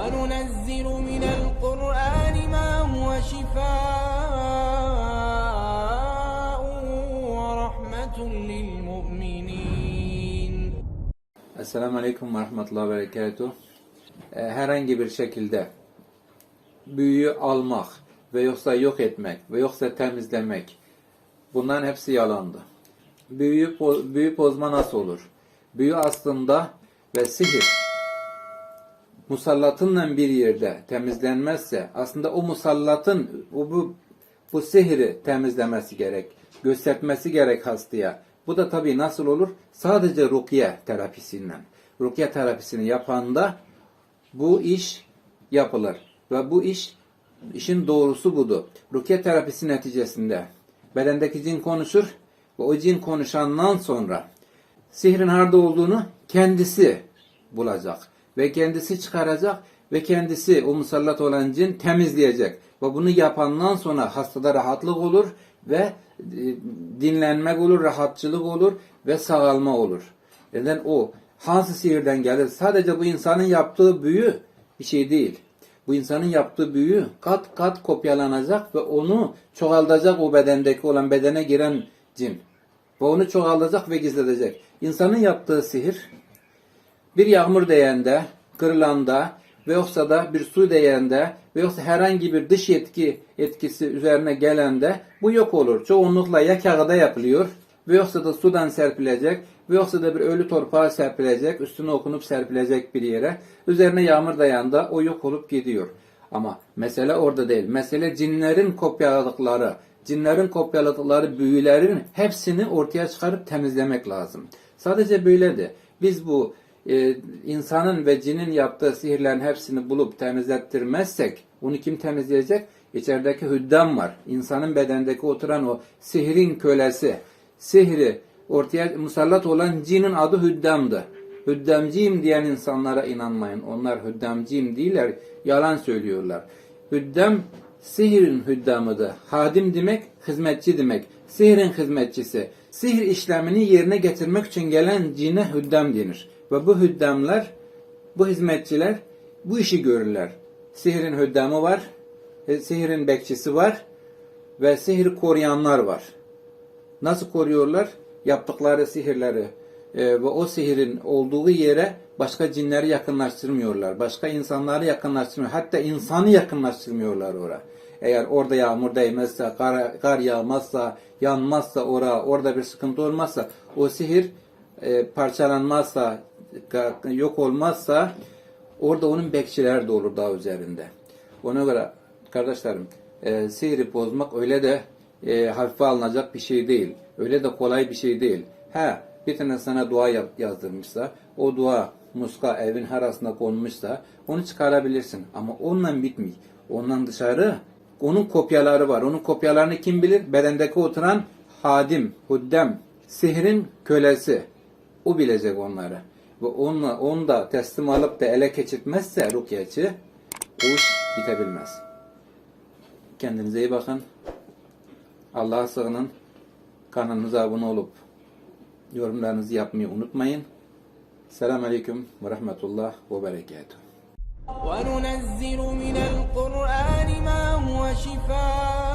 وننزل من القرآن ما هو شفاء ورحمة للمؤمنين Esselamu Aleyküm ve Rahmetullahi ve Berekatuhu. Ee, Herhangi bir şekilde büyüyü almak ve yoksa yok etmek ve yoksa temizlemek bunların hepsi yalandı. Büyüyü, po- büyü bozma nasıl olur? Büyü aslında ve sihir musallatınla bir yerde temizlenmezse aslında o musallatın o bu bu sihri temizlemesi gerek, göstermesi gerek hastaya. Bu da tabii nasıl olur? Sadece rukiye terapisiyle. Rukiye terapisini yapanda bu iş yapılır. Ve bu iş işin doğrusu budur. Rukiye terapisi neticesinde bedendeki cin konuşur ve o cin konuşandan sonra sihrin harda olduğunu kendisi bulacak ve kendisi çıkaracak ve kendisi o musallat olan cin temizleyecek. Ve bunu yapandan sonra hastada rahatlık olur ve e, dinlenmek olur, rahatçılık olur ve sağalma olur. Neden o hansı sihirden gelir? Sadece bu insanın yaptığı büyü bir şey değil. Bu insanın yaptığı büyü kat kat kopyalanacak ve onu çoğaltacak o bedendeki olan bedene giren cin. Ve onu çoğaltacak ve gizledecek. İnsanın yaptığı sihir bir yağmur değende, kırılanda ve yoksa da bir su değende ve yoksa herhangi bir dış etki etkisi üzerine gelende bu yok olur. Çoğunlukla ya kağıda yapılıyor ve yoksa da sudan serpilecek ve yoksa da bir ölü torpağa serpilecek, üstüne okunup serpilecek bir yere. Üzerine yağmur dayanda o yok olup gidiyor. Ama mesele orada değil. Mesele cinlerin kopyaladıkları, cinlerin kopyaladıkları büyülerin hepsini ortaya çıkarıp temizlemek lazım. Sadece böyle de biz bu e, insanın ve cinin yaptığı sihirlerin hepsini bulup temizlettirmezsek onu kim temizleyecek? İçerideki hüddam var. İnsanın bedendeki oturan o sihrin kölesi. Sihri ortaya musallat olan cinin adı hüddamdı. Hüddamcıyım diyen insanlara inanmayın. Onlar hüddamcıyım değiller. Yalan söylüyorlar. Hüddam sihirin hüddamıdır. Hadim demek hizmetçi demek. Sihirin hizmetçisi. Sihir işlemini yerine getirmek için gelen cine hüddam denir. Ve bu hüddamlar, bu hizmetçiler bu işi görürler. Sihirin hüddamı var, e, sihirin bekçisi var ve sihir koruyanlar var. Nasıl koruyorlar? Yaptıkları sihirleri ve o sihirin olduğu yere başka cinleri yakınlaştırmıyorlar. Başka insanları yakınlaştırmıyor. Hatta insanı yakınlaştırmıyorlar oraya. Eğer orada yağmur değmezse, kar, kar yağmazsa, yanmazsa oraya, orada bir sıkıntı olmazsa, o sihir e, parçalanmazsa, yok olmazsa orada onun bekçiler de olur daha üzerinde. Ona göre kardeşlerim e, sihri bozmak öyle de e, hafife alınacak bir şey değil. Öyle de kolay bir şey değil. Ha bir tane sana dua yazdırmışsa o dua muska evin arasında konmuşsa onu çıkarabilirsin. Ama onunla bitmiyor. Ondan dışarı onun kopyaları var. Onun kopyalarını kim bilir? Bedendeki oturan hadim, huddem, sihrin kölesi. O bilecek onları. Ve onunla, onu da teslim alıp da ele geçirtmezse rukyacı o iş bitebilmez. Kendinize iyi bakın. Allah'a sığının. Kanalımıza abone olup yorumlarınızı yapmayı unutmayın. Selamun Aleyküm ve Rahmetullah ve Berekatuhu. وننزل من القرآن ما هو شفاء